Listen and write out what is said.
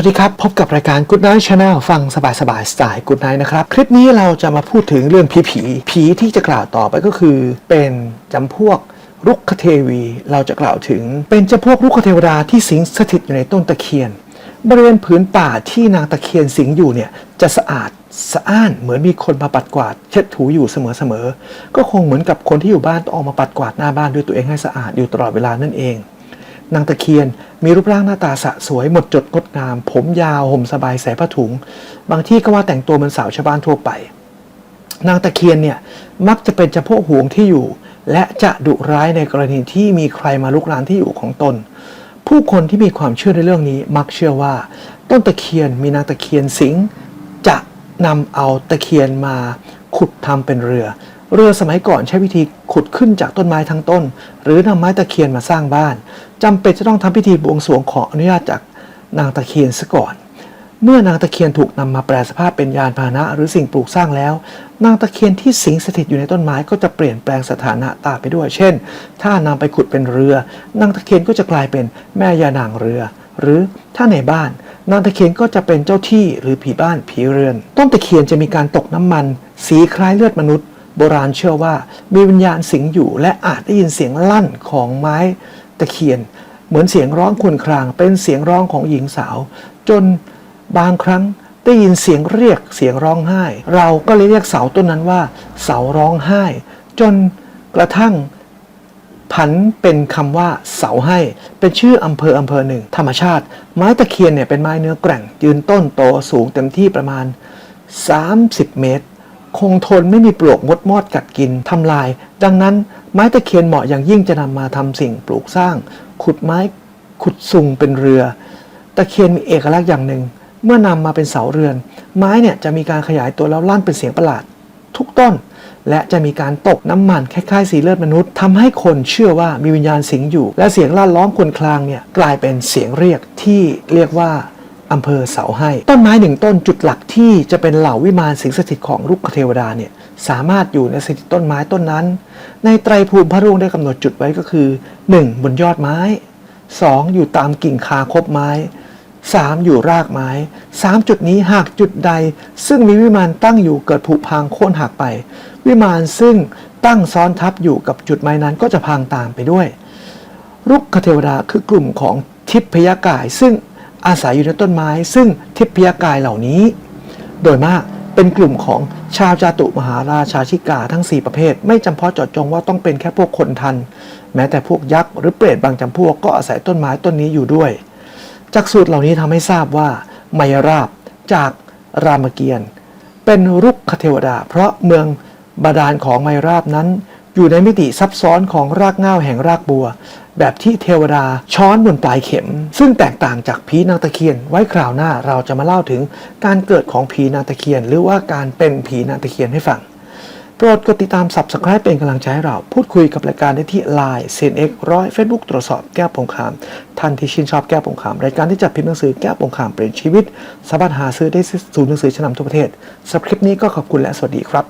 วัสดีครับ พบกับรายการ Good Night Channel ฟังสบายๆสไตล์ Good Night นะครับ คลิปนี้เราจะมาพูดถึงเรื่องผีผีผีที่จะกล่าวต่อไปก็คือ เป็นจำพวกรุกขเทวี เราจะกล่าวถึง เป็นจำพวกรุกขเทวดาที่สิงสถิตอยู่ในต้นตะเคียน บริเวณผืนป่าที่นางตะเคียนสิงอยู่เนี่ยจะสะอาดสะอ้านเหมือนมีคนมาปัดกวาด เช็ดถูอยู่เสมอๆก็คงเหมือนกับคนที่อยู่บ้านต้องออกมาปัดกวาดหน้าบ้านด้วยตัวเองให้สะอาดอยู่ตลอดเวลานั่นเอง นางตะเคียน มีรูปร่างหน้าตาสะสวยหมดจดงดงาม ผมยาวห่มสบายใส่ผ้าถุง บางที่ก็ว่าแต่งตัวเหมือนสาวชาวบ้านทั่วไป นางตะเคียนเนี่ยมักจะเป็นจำพวกห่วงที่อยู่ และจะดุร้ายในกรณีที่มีใครมาลุกรานที่อยู่ของตน ผู้คนที่มีความเชื่อในเรื่องนี้มักเชื่อว่า ต้นตะเคียนมีนางตะเคียนสิงจะนำเอาตะเคียนมาขุดทำเป็นเรือ เรือสมัยก่อนใช้วิธีขุดขึ้นจากต้นไม้ทั้งต้น หรือนำไม้ตะเคียนมาสร้างบ้านจำเป็นจะต้องทำพิธีบวงสรวงขออนุญาตจากนางตะเคียนซะก่อน เมื่อนางตะเคียนถูกนำมาแปลสภาพเป็นยานพาหนะ หรือสิ่งปลูกสร้างแล้ว นางตะเคียนที่สิงสถิตอยู่ในต้นไม้ก็จะเปลี่ยนแปลงสถานะตามไปด้วย เช่น ถ้านำไปขุดเป็นเรือนางตะเคียนก็จะกลายเป็นแม่ยานางเรือ หรือถ้าในบ้านนางตะเคียนก็จะเป็นเจ้าที่หรือผีบ้านผีเรือน ต้นตะเคียนจะมีการตกน้ำมัน สีคล้ายเลือดมนุษย์ โบราณเชื่อว่ามีวิญญาณสิงอยู่และอาจได้ยินเสียงลั่นของไม้ตะเคียน เหมือนเสียงร้องครวญคราง เป็นเสียงร้องของหญิงสาว จนบางครั้งได้ยินเสียงเรียกเสียงร้องไห้ เราก็เลยเรียกเสาต้นนั้นว่า เสาร้องไห้ จนกระทั่งผันเป็นคำว่าเสาให้ เป็นชื่ออำเภออำเภอหนึ่ง ธรรมชาติ ไม้ตะเคียนเนี่ยเป็นไม้เนื้อแกร่ง ยืนต้นโตสูงเต็มที่ประมาณ 30 เมตร คงทนไม่มีปลวกมดมอดกัดกินทำลาย ดังนั้นไม้ตะเคียนเหมาะอย่างยิ่งจะนำมาทำสิ่งปลูกสร้าง ขุดไม้ขุดซุงเป็นเรือ ตะเคียนมีเอกลักษณ์อย่างหนึ่ง เมื่อนำมาเป็นเสาเรือน ไม้เนี่ยจะมีการขยายตัวแล้วลั่นเป็นเสียงประหลาด ทุกต้น และจะมีการตกน้ำมันคล้ายๆ สีเลือดมนุษย์ทำให้คนเชื่อว่ามีวิญญาณสิงอยู่ และเสียงลั่นล้อมควญครางเนี่ยกลายเป็นเสียงเรียกที่เรียกว่า อำเภอเสาให้ ต้นไม้หนึ่งต้นจุดหลักที่จะเป็นเหล่าวิมานสิงสถิตของลูกเทวดาเนี่ยสามารถอยู่ในสถิตต้นไม้ต้นนั้น ในไตรภูมิพระร่วงได้กำหนดจุดไว้ก็คือ 1. บนยอดไม้ 2. อยู่ตามกิ่งคาคบไม้ 3. อยู่รากไม้ 3 จุดนี้หากจุดใด ซึ่งมีวิมานตั้งอยู่เกิดผุพังโค่นหักไป วิมานซึ่งตั้งซ้อนทับอยู่กับจุดไม้นั้นก็จะพังตามไปด้วยรุกเทวดาคือกลุ่มของทิพยากาย ซึ่ง อาศัยอยู่ในต้นไม้ ซึ่งทิพยากายเหล่านี้ โดยมากเป็นกลุ่มของชาวจาตุมหาราชาชิกาทั้ง 4 ประเภท ไม่จำเพาะเจาะจงว่าต้องเป็นแค่พวกคนทัน แม้แต่พวกยักษ์หรือเปรตบางจำพวกก็อาศัยต้นไม้ต้นนี้อยู่ด้วย จากสูตรเหล่านี้ทำให้ทราบว่าไมยราบจากรามเกียรติ์เป็นรุกขเทวดา เพราะเมืองบาดาลของไมยราบนั้น อยู่ในมิติซับซ้อนของรากเง้าแห่งรากบัว แบบที่เทวดาช้อนบนปลายเข็ม ซึ่งแตกต่างจากผีนางตะเคียน ไว้คราวหน้าเราจะมาเล่าถึงการเกิดของผีนางตะเคียน หรือว่าการเป็นผีนางตะเคียนให้ฟังโปรดกดติดตาม Subscribe เป็นกำลังใจให้เรา พูดคุยกับรายการได้ที่ Line CNX ร้อย Facebook ตรวจสอบแก้วปงคามท่านที่ชื่นชอบแก้วปงคาม รายการที่จัดพิมพ์หนังสือแก้วปงคามเปลี่ยนชีวิต สามารถหาซื้อได้ที่ศูนย์หนังสือชั้นนำทั่วประเทศสำหรับคลิปนี้ก็ขอบคุณและสวัสดีครับ